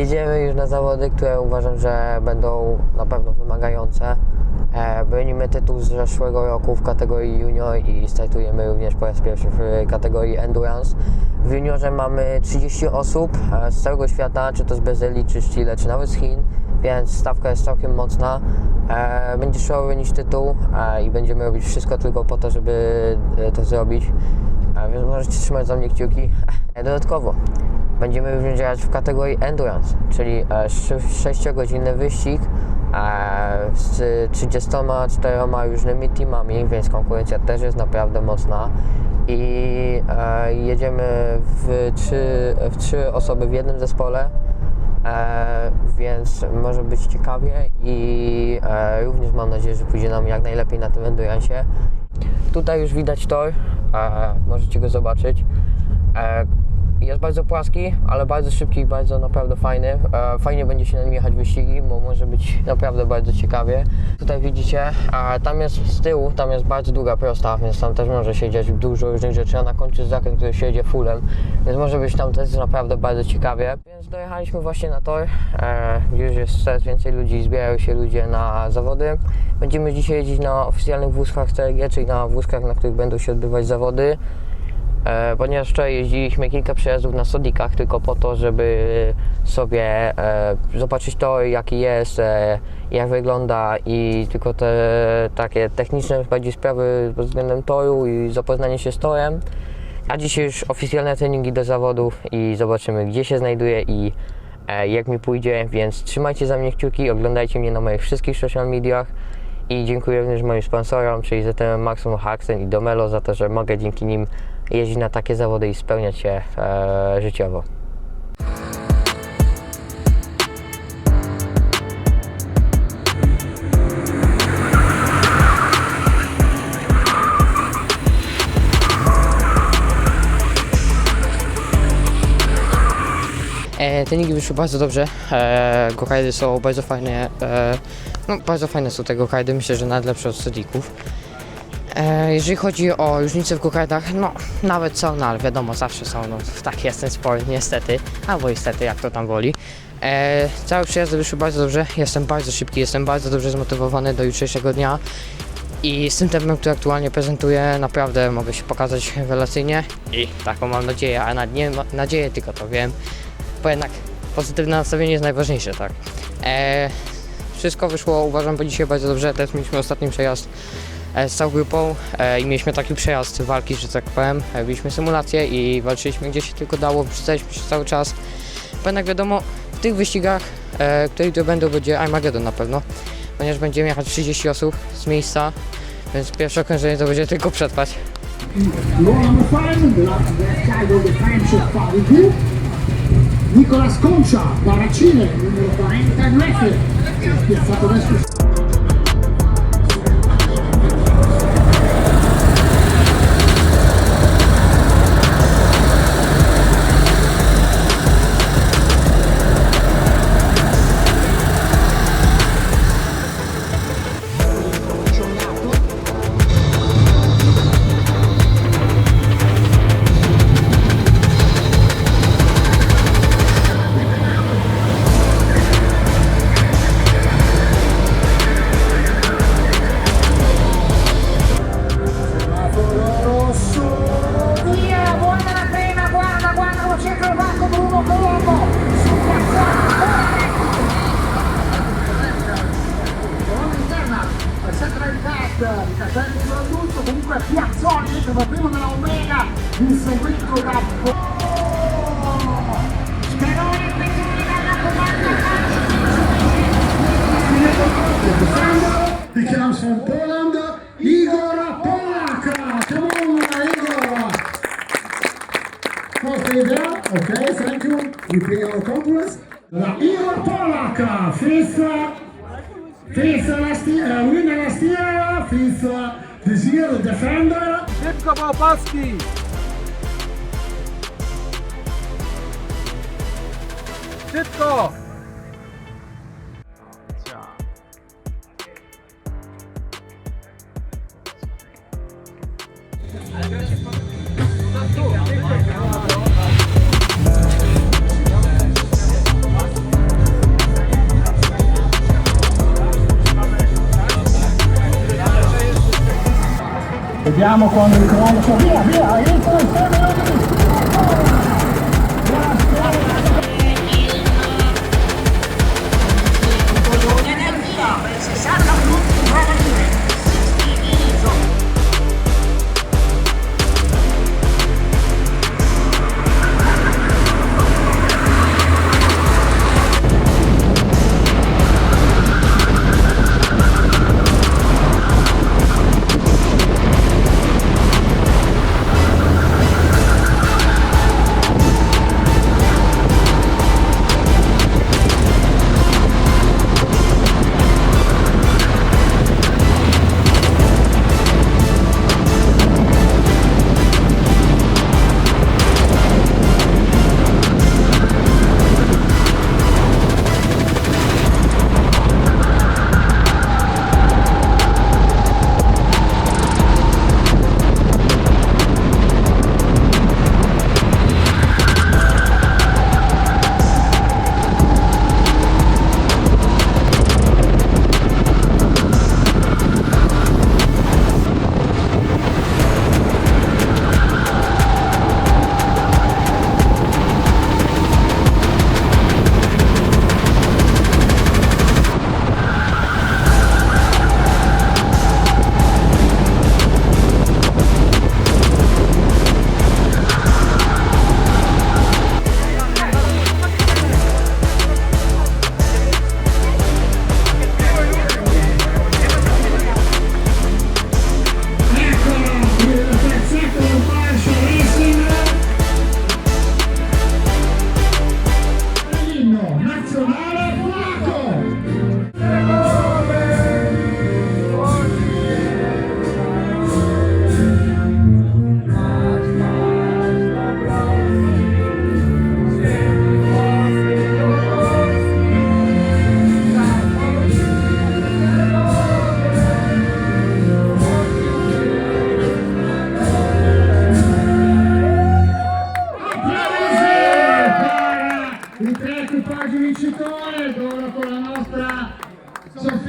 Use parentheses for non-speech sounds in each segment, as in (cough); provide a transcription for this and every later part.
Jedziemy już na zawody, które uważam, że będą na pewno wymagające. E, Bronimy tytuł z zeszłego roku w kategorii junior i startujemy również po raz pierwszy w kategorii endurance. W juniorze mamy 30 osób e, z całego świata, czy to z Brazylii, czy z Chile, czy nawet z Chin, więc stawka jest całkiem mocna. E, Będzie trzeba wynieść tytuł i będziemy robić wszystko tylko po to, żeby to zrobić. Więc możecie trzymać za mnie kciuki. Dodatkowo będziemy również w kategorii endurance, czyli 6-godzinny wyścig e, z 34 różnymi teamami, więc konkurencja też jest naprawdę mocna. I e, jedziemy w trzy, w trzy osoby w jednym zespole, e, więc może być ciekawie i e, również mam nadzieję, że pójdzie nam jak najlepiej na tym endurance. Tutaj już widać tor, e, możecie go zobaczyć. E, jest bardzo płaski, ale bardzo szybki i bardzo naprawdę fajny. E, fajnie będzie się na nim jechać wyścigi, bo może być naprawdę bardzo ciekawie. Tutaj widzicie, tam jest z tyłu, tam jest bardzo długa prosta, więc tam też może się dziać dużo różnych rzeczy, a na końcu jest zakręt, który się jedzie fullem, więc może być tam też naprawdę bardzo ciekawie. Więc dojechaliśmy właśnie na tor, e, już jest coraz więcej ludzi, zbierają się ludzie na zawody. Będziemy dzisiaj jeździć na oficjalnych wózkach CRG, czyli na wózkach, na których będą się odbywać zawody. E, ponieważ wczoraj jeździliśmy kilka przejazdów na sodikach tylko po to, żeby sobie e, zobaczyć to, jaki jest, e, jak wygląda i tylko te takie techniczne bardziej sprawy pod względem toru i zapoznanie się z torem. A dzisiaj już oficjalne treningi do zawodów i zobaczymy, gdzie się znajduję i jak mi pójdzie, więc trzymajcie za mnie kciuki, oglądajcie mnie na moich wszystkich social mediach i dziękuję również moim sponsorom, czyli ZTM Maximum Haxen i Domelo za to, że mogę dzięki nim jeździć na takie zawody i spełniać się e, życiowo. E, treningi wyszły bardzo dobrze. E, gokajdy są bardzo fajne. E, no, bardzo fajne są te gokajdy. Myślę, że nawet lepsze od studików. E, jeżeli chodzi o różnice w gokajdach, no nawet są, no ale wiadomo, zawsze są. No, tak jest ten sport, niestety. Albo niestety, jak to tam woli. E, całe przejazdy wyszły bardzo dobrze. Jestem bardzo szybki, jestem bardzo dobrze zmotywowany do jutrzejszego dnia. I z tym tempem, który aktualnie prezentuję, naprawdę mogę się pokazać rewelacyjnie. I taką mam nadzieję, a nawet nie ma nadzieję, tylko to wiem bo jednak pozytywne nastawienie jest najważniejsze, tak. E, wszystko wyszło, uważam, po dzisiaj bardzo dobrze. Teraz mieliśmy ostatni przejazd z całą grupą e, i mieliśmy taki przejazd walki, że tak powiem. E, Mieliśmy symulację i walczyliśmy gdzie się tylko dało, wrzucaliśmy się cały czas. Bo jednak wiadomo, w tych wyścigach, e, które tu będą, będzie Armageddon na pewno, ponieważ będziemy jechać 30 osób z miejsca, więc pierwsze okrążenie to będzie tylko przetrwać. Nicolas Concia, Baracine, numero 49, piazzato adesso comunque Piazzoni, che va primo della Omega, inseguito da He comes from Poland, Igor Polak. Come on, Igor. Day there. Okay, thank you. We pay our compliments. Igor Polak, fifth, fifth last year, uh, winner last year, this year the defender. Szybko po opaski! Andiamo con il conto. Via, via, il conto.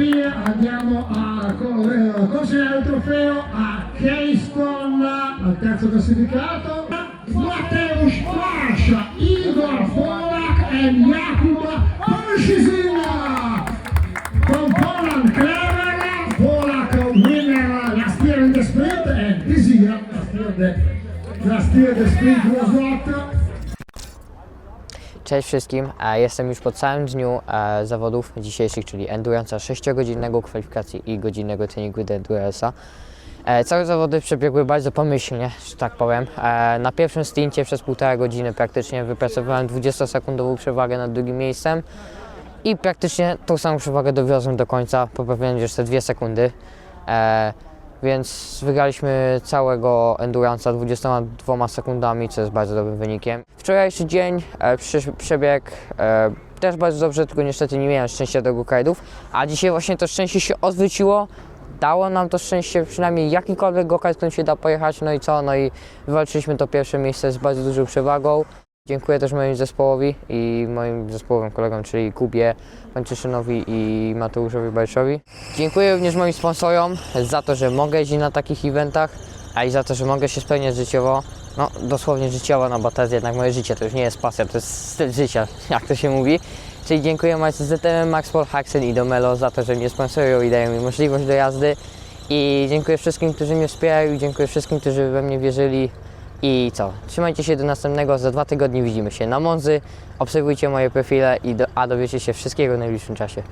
fotografia andiamo a concedere il trofeo a Keystone, al terzo classificato, Mateusz Pasha, Igor Polak e Jakub Panshisina. Con Poland Clever, Polak winner la Steering the Sprint e Disira la Steering the la Sprint lo slot. Cześć wszystkim, E, jestem już po całym dniu e, zawodów dzisiejszych, czyli Endurance'a 6-godzinnego kwalifikacji i godzinnego treningu do Endurance'a. E, Całe zawody przebiegły bardzo pomyślnie, że tak powiem. Na pierwszym stincie przez półtora godziny praktycznie wypracowałem 20-sekundową przewagę nad drugim miejscem i praktycznie tą samą przewagę dowiozłem do końca, poprawiając jeszcze dwie sekundy. Więc wygraliśmy całego Endurance'a 22 sekundami, co jest bardzo dobrym wynikiem. Wczorajszy dzień e, przebieg e, też bardzo dobrze, tylko niestety nie miałem szczęścia do go-kartów, a dzisiaj właśnie to szczęście się odwróciło. Dało nam to szczęście przynajmniej jakikolwiek go-kart, którym się da pojechać, no i co, no i wywalczyliśmy to pierwsze miejsce z bardzo dużą przewagą. Dziękuję też mojemu zespołowi i moim zespołowym kolegom, czyli Kubie, Pańczyszynowi i Mateuszowi Bajszowi. Dziękuję również moim sponsorom za to, że mogę jeździć na takich eventach, a i za to, że mogę się spełniać życiowo. No, dosłownie życiowo, no bo to jest jednak moje życie, to już nie jest pasja, to jest styl życia, (laughs) jak to się mówi. Czyli dziękuję ZTM, Maxpol, Haxen i Domelo za to, że mnie sponsorują i dają mi możliwość do jazdy. I dziękuję wszystkim, którzy mnie wspierają i dziękuję wszystkim, którzy we mnie wierzyli. I co? Trzymajcie się do następnego. Za dwa tygodnie widzimy się na Monzy. Obserwujcie moje profile, i do, a dowiecie się wszystkiego w najbliższym czasie.